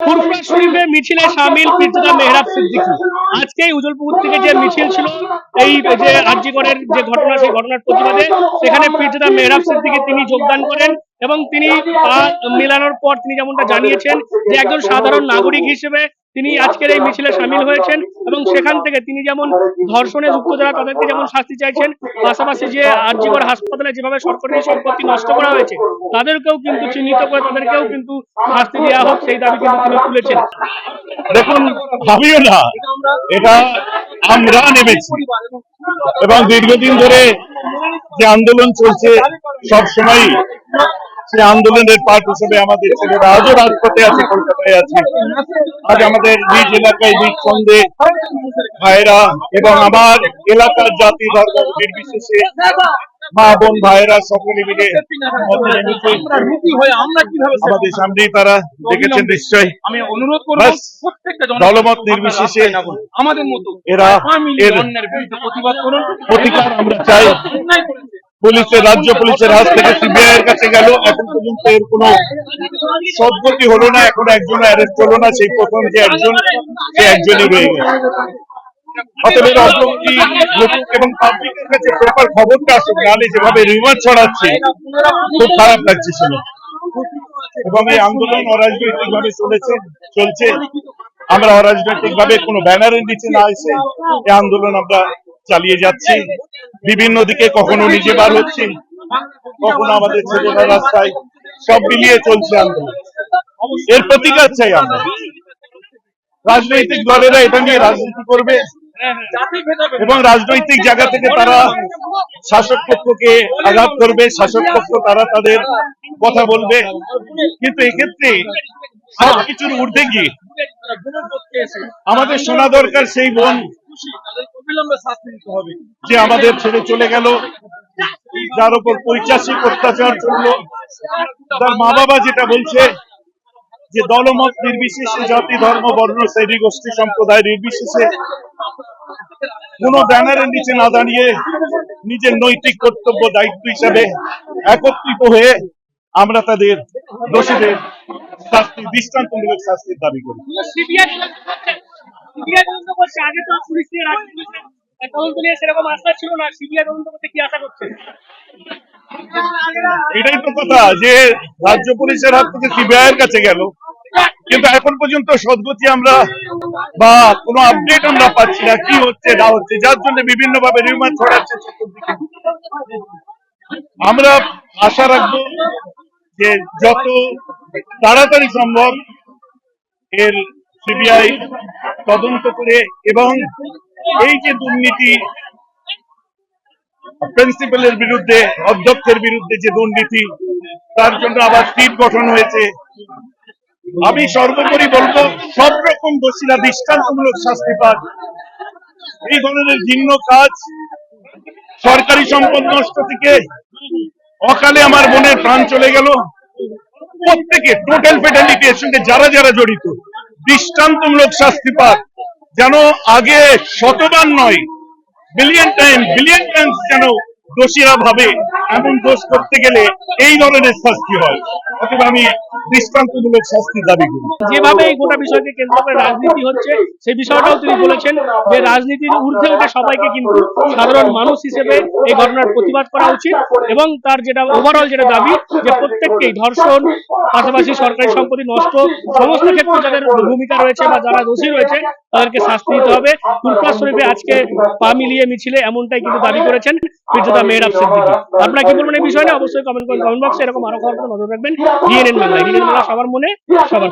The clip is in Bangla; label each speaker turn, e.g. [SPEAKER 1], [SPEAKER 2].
[SPEAKER 1] ফুরফুরা শরীফে মিছিলে সামিল পীরজাদা মেহরাব সিদ্দিকী। আজকে উজলপুর থেকে যে মিছিল ছিল, এই যে আরজিগড়ের যে ঘটনা, সেই ঘটনার প্রতিবাদে সেখানে পীরজাদা মেহরাব সিদ্দিকী তিনি যোগদান করেন এবং তিনি পা মেলানোর পর তিনি যেমনটা জানিয়েছেন যে একজন সাধারণ নাগরিক হিসেবে তিনি আজকের এই মিছিলে সামিল হয়েছেন এবং সেখান থেকে তিনি যেমন ধর্ষণে যুক্ত যারা তাদেরকে যেমন শাস্তি চাইছেন, পাশাপাশি যে আরজিগড় হাসপাতালে যেভাবে সরকারি সম্পত্তি নষ্ট করা হয়েছে, তাদেরকেও কিন্তু চিহ্নিত করে তাদেরকেও কিন্তু শাস্তি দেওয়া হোক, সেই দাবি কিন্তু তিনি তুলেছেন।
[SPEAKER 2] দেখুন, ভাবিও না, এটা আমরা নেমেছি। এবং দীর্ঘদিন ধরে যে আন্দোলন চলছে সব সময় সে আন্দোলনের পার্ট হিসেবে আমাদের ছেলেরা আজও রাজপথে আছে কলকাতায় আছে। আজ আমাদের নিজ এলাকায় নিজ ভাইরা এবং আমার এলাকার জাতি ধর্ম নির্বিশেষে মা বোন ভাইরা সকলে মিলে আমাদের সামনেই তারা দেখেছেন নিশ্চয়ই।
[SPEAKER 3] আমি অনুরোধ করব
[SPEAKER 2] দলমত নির্বিশেষে
[SPEAKER 3] আমাদের মতো
[SPEAKER 2] এরা
[SPEAKER 3] প্রতিবাদ করুন।
[SPEAKER 2] প্রতিকার আমরা চাই। পুলিশের, রাজ্য পুলিশের হাত থেকে সিবিআই এর কাছে গেল, এখন পর্যন্ত এর কোনো সদ্গতি হলো না, এখন একজন অ্যারেস্ট হলো না, সেই প্রথম যে একজন, সে একজনই রয়ে অগ্রগতি এবং খবরটা আসুক যেভাবে খুব খারাপ লাগছে এবং এই আন্দোলন ভাবে চলেছে, চলছে। আমরা অরাজনৈতিক ভাবে কোনো ব্যানারের নিচে না এসে এই আন্দোলন আমরা চালিয়ে যাচ্ছি। বিভিন্ন দিকে কখনো নিজে বার হচ্ছি, কখনো আমাদের ছেলেরা রাস্তায় সব মিলিয়ে চলছে আন্দোলন। এর প্রতিকার চাই আমরা। রাজনৈতিক দলেরা এটা নিয়ে রাজনীতি করবে এবং রাজনৈতিক জায়গা থেকে তারা শাসক পক্ষকে আঘাত করবে, শাসক পক্ষ তারা তাদের কথা বলবে। কিন্তু এক্ষেত্রে সবকিছুর ঊর্ধ্বে গিয়ে আমাদের শোনা দরকার সেই বোন
[SPEAKER 3] খুশি তাদেরকে অবিলম্বে শাস্তি দিতে হবে
[SPEAKER 2] যে আমাদের ছেড়ে চলে গেল যার উপর পৈচাসিক অত্যাচার চলল তার মা বাবা যেটা বলছে যে দলমত নির্বিশেষে জাতি ধর্ম বর্ণ শ্রেণি গোষ্ঠী সম্প্রদায় নির্বিশেষে কোন ব্যানারের নিচে না দাঁড়িয়ে নিজের নৈতিক কর্তব্য দায়িত্ব হিসাবে একত্রিত হয়ে আমরা তাদের দোষীদের শাস্তি দৃষ্টান্তমূলক শাস্তির দাবি করি। এটাই তো কথা, যে রাজ্য পুলিশের হাত থেকে সিবিআই এর কাছে গেল। কিন্তু এখন পর্যন্ত সদ্গতি আমরা বা কোনো আপডেট আমরা পাচ্ছি না, কি হচ্ছে, না হচ্ছে, যার জন্য বিভিন্ন ভাবে রিউমার ছড়াচ্ছে আমরা আশা রাখব যে যত তাড়াতাড়ি সম্ভব এর সিবিআই তদন্ত করে এবং এই যে দুর্নীতি, প্রিন্সিপালের বিরুদ্ধে, অধ্যক্ষের বিরুদ্ধে যে দুর্নীতি, তার জন্য আবার টিম গঠন হয়েছে। আমি সর্বোপরি বলব, সব রকম দোষীরা দৃষ্টান্তমূলক শাস্তি পাক। এই ধরনের ভিন্ন কাজ সরকারি সম্পদ নষ্ট থেকে অকালে আমার বোনের প্রাণ চলে গেল। প্রত্যেকে টোটাল ফেটালিটি এর সঙ্গে যারা যারা জড়িত। দৃষ্টান্তমূলক শাস্তি পাক। যেন আগে শতবার নয় বিলিয়ন টাইম বিলিয়ন টাইমস যেন দোষীরা ভাবে এমন দোষ করতে গেলে এই ধরনের শাস্তি হয়। অথবা আমি দৃষ্টান্তমূলক শাস্তি দাবি করি।
[SPEAKER 1] যেভাবে এই গোটা বিষয়কে কেন্দ্র করে রাজনীতি হচ্ছে, সেই বিষয়টাও তিনি বলেছেন যে রাজনীতির ঊর্ধ্বে উঠে সবাইকে কিন্তু সাধারণ মানুষ হিসেবে এই ঘটনার প্রতিবাদ করা উচিত এবং তার যেটা ওভারঅল যেটা দাবি যে প্রত্যেককেই ধর্ষণ, পাশাপাশি সরকারি সম্পত্তি নষ্ট, সমস্ত ক্ষেত্রে যাদের ভূমিকা রয়েছে বা যারা দোষী রয়েছে তাদেরকে শাস্তি দিতে হবে। ফুরফুরা শরীফে আজকে পা মিলিয়ে মিছিলে এমনটাই কিন্তু দাবি করেছেন পীরজাদা মেহরাব সিদ্দিকি। আপনারা কি বলবেন এই বিষয় না অবশ্যই কমেন্ট করুন কমেন্ট বক্সে এরকম আরও খবর নজর রাখবেন। ডিএনএন ডিএনএন সবার মনে, সবার